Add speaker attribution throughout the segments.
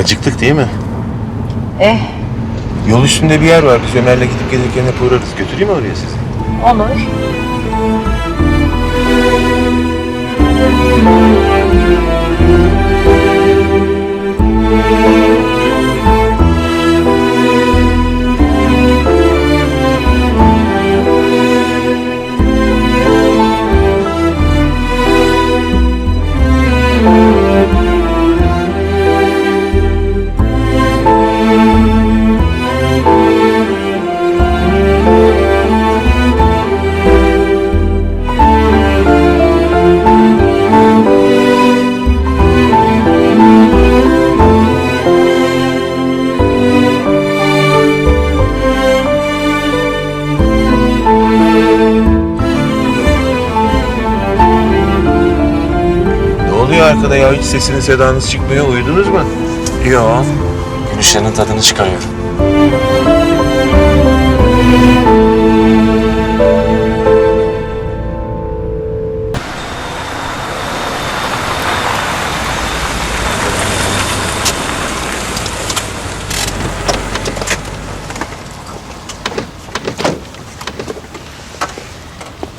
Speaker 1: Acıktık değil mi?
Speaker 2: Eh
Speaker 1: Yol üstünde bir yer var. Biz Ömer'le gidip gelirken hep uğrarız. Götüreyim mi oraya sizi?
Speaker 2: olur.
Speaker 1: Arkada ya? Hiç sesiniz sedanız çıkmıyor. Uyudunuz mu?
Speaker 3: Yo. Gün ışığının tadını çıkarıyorum.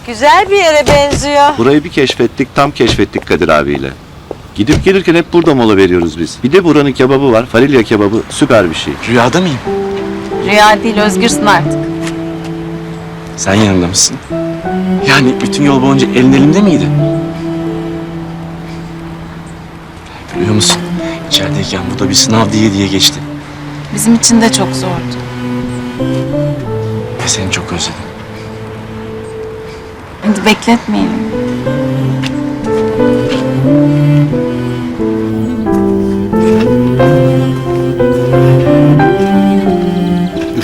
Speaker 2: Güzel bir yere benziyor.
Speaker 4: Burayı bir keşfettik, tam keşfettik Kadir abiyle. Gidip gelirken hep burada mola veriyoruz biz. Bir de buranın kebabı var, farilya kebabı süper bir şey.
Speaker 3: Rüyada mıyım?
Speaker 5: Rüya değil özgürsün artık.
Speaker 3: Sen yanında mısın? Yani bütün yol boyunca elin elimde miydi? Biliyor musun? İçerideyken bu da bir sınav diye diye geçti.
Speaker 5: Bizim için de çok zordu.
Speaker 3: Ve seni çok özledim.
Speaker 5: Hadi bekletmeyelim.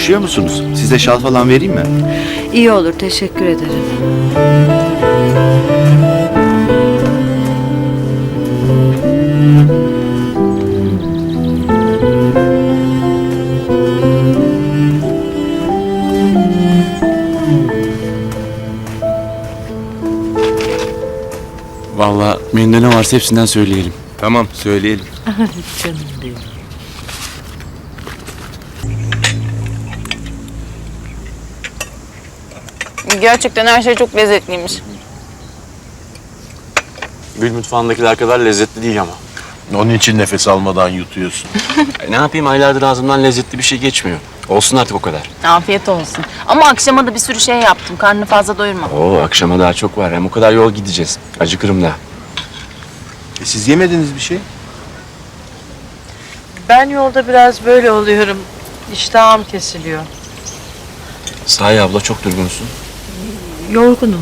Speaker 4: Üşüyor musunuz? Size şal falan vereyim mi?
Speaker 2: İyi olur teşekkür ederim.
Speaker 3: Vallahi menüde ne varsa hepsinden söyleyelim.
Speaker 1: Tamam söyleyelim.
Speaker 2: Canım benim.
Speaker 5: Gerçekten her şey çok lezzetliymiş.
Speaker 3: Gül mutfağındakiler kadar lezzetli değil ama.
Speaker 1: Onun için nefes almadan yutuyorsun.
Speaker 3: E, ne yapayım aylardır ağzımdan lezzetli bir şey geçmiyor. Olsun artık o kadar.
Speaker 5: Afiyet olsun. Ama akşama da bir sürü şey yaptım. Karnını fazla doyurma.
Speaker 3: Oo akşama daha çok var. Hem o kadar yol gideceğiz. Acıkırım da.
Speaker 1: E, siz yemediniz bir şey?
Speaker 6: Ben yolda biraz böyle oluyorum. İştahım kesiliyor.
Speaker 3: Sahi abla çok durgunsun.
Speaker 2: Yorgunum.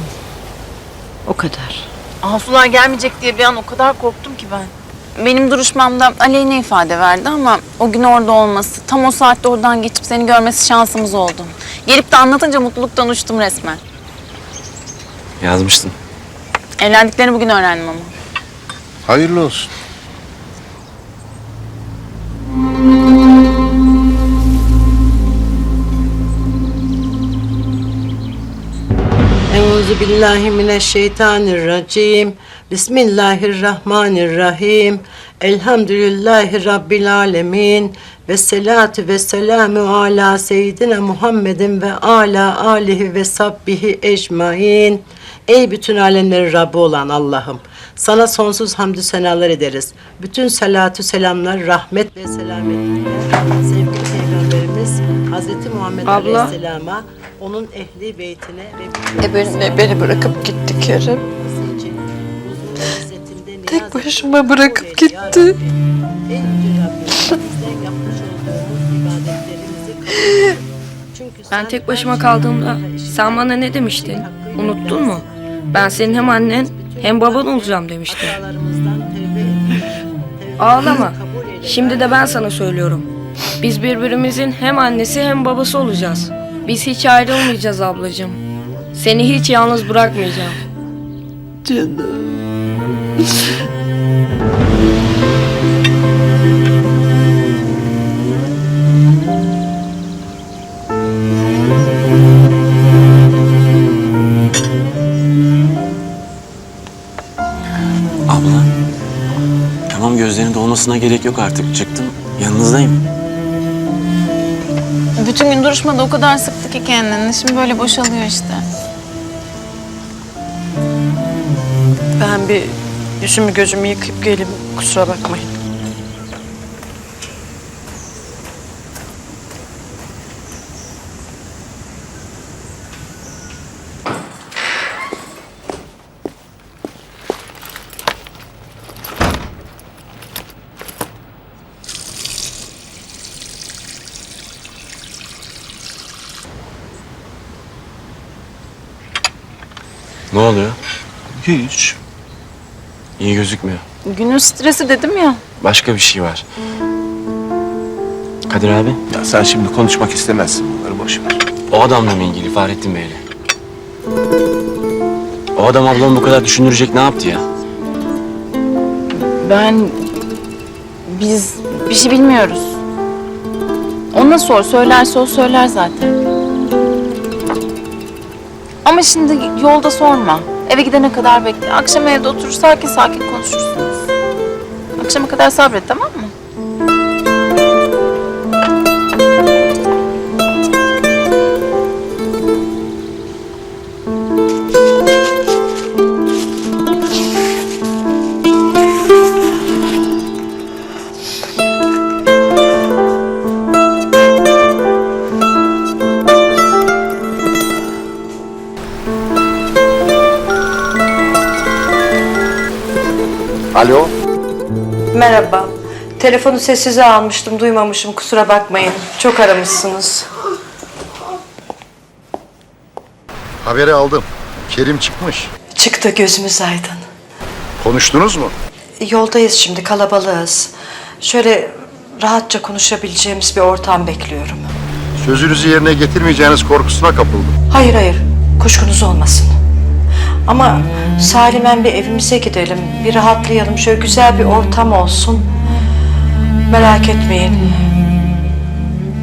Speaker 2: O kadar.
Speaker 5: Asular gelmeyecek diye bir an o kadar korktum ki ben. Benim duruşmamda aleyhine ifade verdi ama o gün orada olması, tam o saatte oradan geçip seni görmesi şansımız oldu. Gelip de anlatınca mutluluktan uçtum resmen.
Speaker 3: Yazmıştın.
Speaker 5: Evlendiklerini bugün öğrendim ama.
Speaker 1: Hayırlı olsun.
Speaker 6: Euzu billahi mineşşeytanirracim. Bismillahirrahmanirrahim. Elhamdülillahi rabbil alamin. Ve salatu ve selamu ala seyyidina Muhammedin ve ala alihi ve sabbihi ecmain. Ey bütün alemlerin Rabbi olan Allah'ım. Sana sonsuz hamdü senalar ederiz. Bütün salatu selamlar, rahmet ve selametle sevgili Peygamberimiz Hazreti Muhammed
Speaker 7: Abla.
Speaker 6: Aleyhisselam'a, onun ehli beytine ve
Speaker 7: E beni, beni bırakıp gitti Kerem. Tek başıma bırakıp gitti. Ben tek başıma kaldığımda sen bana ne demiştin? Unuttun mu? Ben senin hem annen hem baban olacağım demiştin. Ağlama. Şimdi de ben sana söylüyorum. Biz birbirimizin hem annesi hem babası olacağız. Biz hiç ayrılmayacağız ablacığım. Seni hiç yalnız bırakmayacağım.
Speaker 3: Abla. Tamam gözlerinin dolmasına gerek yok artık. Çıktım. Yanınızdayım.
Speaker 5: Bütün gün duruşmada o kadar sıktı ki kendini. Şimdi böyle boşalıyor işte.
Speaker 2: Ben bir yüzümü gözümü yıkayıp geleyim. Kusura bakmayın.
Speaker 3: Ne oluyor?
Speaker 1: Hiç.
Speaker 3: İyi gözükmüyor.
Speaker 5: Günün stresi dedim ya.
Speaker 3: Başka bir şey var. Kadir abi,
Speaker 1: Ya sen şimdi konuşmak istemezsin bunları boş ver.
Speaker 3: o adamla mı ilgili Fahrettin Bey'le? O adam ablamı bu kadar düşündürecek ne yaptı ya?
Speaker 5: Ben... Biz bir şey bilmiyoruz. Ona sor, söylerse o söyler zaten. Ama şimdi yolda sorma. Eve gidene kadar bekle. Akşam evde oturur sakin sakin konuşursunuz. Akşama kadar sabret tamam mı?
Speaker 8: Alo.
Speaker 2: Merhaba. Telefonu sessize almıştım, duymamışım. Kusura bakmayın. Çok aramışsınız.
Speaker 9: Haberi aldım. Kerim çıkmış.
Speaker 2: Çıktı gözümüz aydın.
Speaker 9: Konuştunuz mu?
Speaker 2: Yoldayız şimdi, kalabalığız. Şöyle rahatça konuşabileceğimiz bir ortam bekliyorum.
Speaker 9: Sözünüzü yerine getirmeyeceğiniz korkusuna kapıldım.
Speaker 2: Hayır hayır, kuşkunuz olmasın. Ama salimen bir evimize gidelim, bir rahatlayalım. Şöyle güzel bir ortam olsun. Merak etmeyin.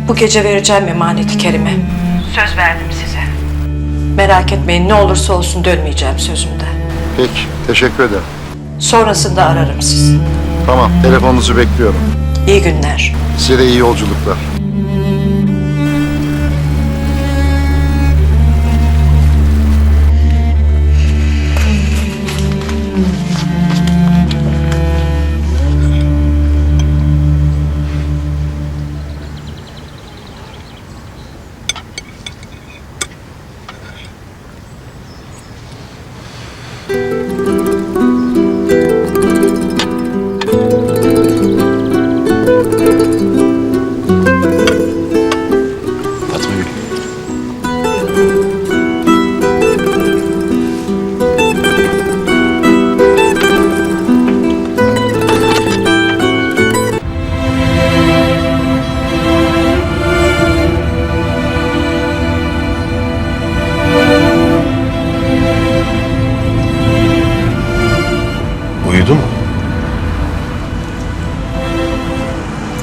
Speaker 2: Bu gece vereceğim emaneti Kerim'e. Söz verdim size. Merak etmeyin, ne olursa olsun dönmeyeceğim sözümde.
Speaker 9: Peki, teşekkür ederim.
Speaker 2: Sonrasında ararım sizi.
Speaker 9: Tamam, telefonunuzu bekliyorum.
Speaker 2: İyi günler.
Speaker 9: Size de iyi yolculuklar.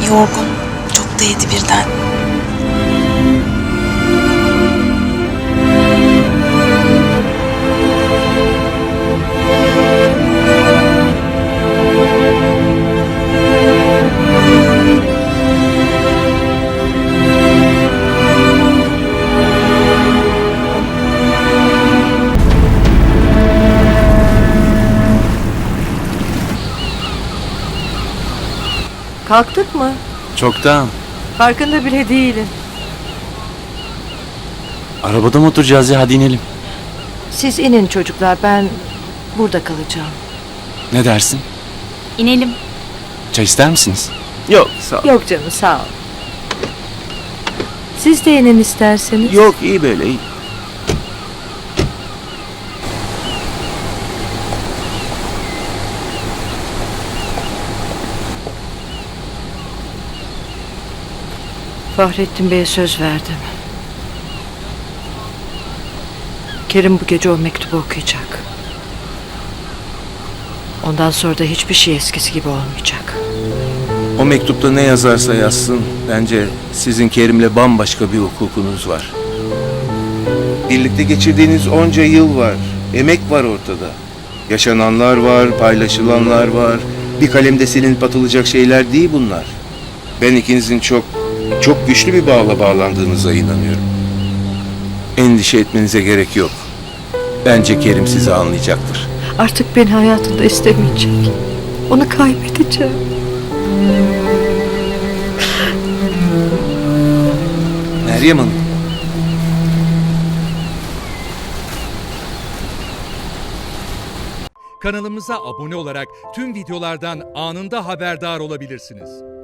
Speaker 5: Yorgun. Çok da yedi birden.
Speaker 10: Kalktık mı?
Speaker 3: Çoktan.
Speaker 10: Farkında bile değilim.
Speaker 3: Arabada mı oturacağız ya? Hadi inelim.
Speaker 10: Siz inin çocuklar, ben burada kalacağım.
Speaker 3: Ne dersin?
Speaker 5: İnelim.
Speaker 3: Çay ister misiniz?
Speaker 1: Yok sağ ol.
Speaker 10: Yok canım, sağ ol. Siz de inin isterseniz.
Speaker 1: Yok iyi böyle iyi.
Speaker 10: Fahrettin Bey'e söz verdim. Kerim bu gece o mektubu okuyacak. Ondan sonra da hiçbir şey eskisi gibi olmayacak.
Speaker 1: O mektupta ne yazarsa yazsın bence sizin Kerim'le bambaşka bir hukukunuz var. Birlikte geçirdiğiniz onca yıl var. Emek var ortada. Yaşananlar var, paylaşılanlar var. Bir kalemde silinip atılacak şeyler değil bunlar. Ben ikinizin çok çok güçlü bir bağla bağlandığınıza inanıyorum. Endişe etmenize gerek yok. Bence Kerim sizi anlayacaktır.
Speaker 5: Artık beni hayatında istemeyecek. Onu kaybedeceğim.
Speaker 1: Meryem Hanım,
Speaker 11: Kanalımıza abone olarak tüm videolardan anında haberdar olabilirsiniz.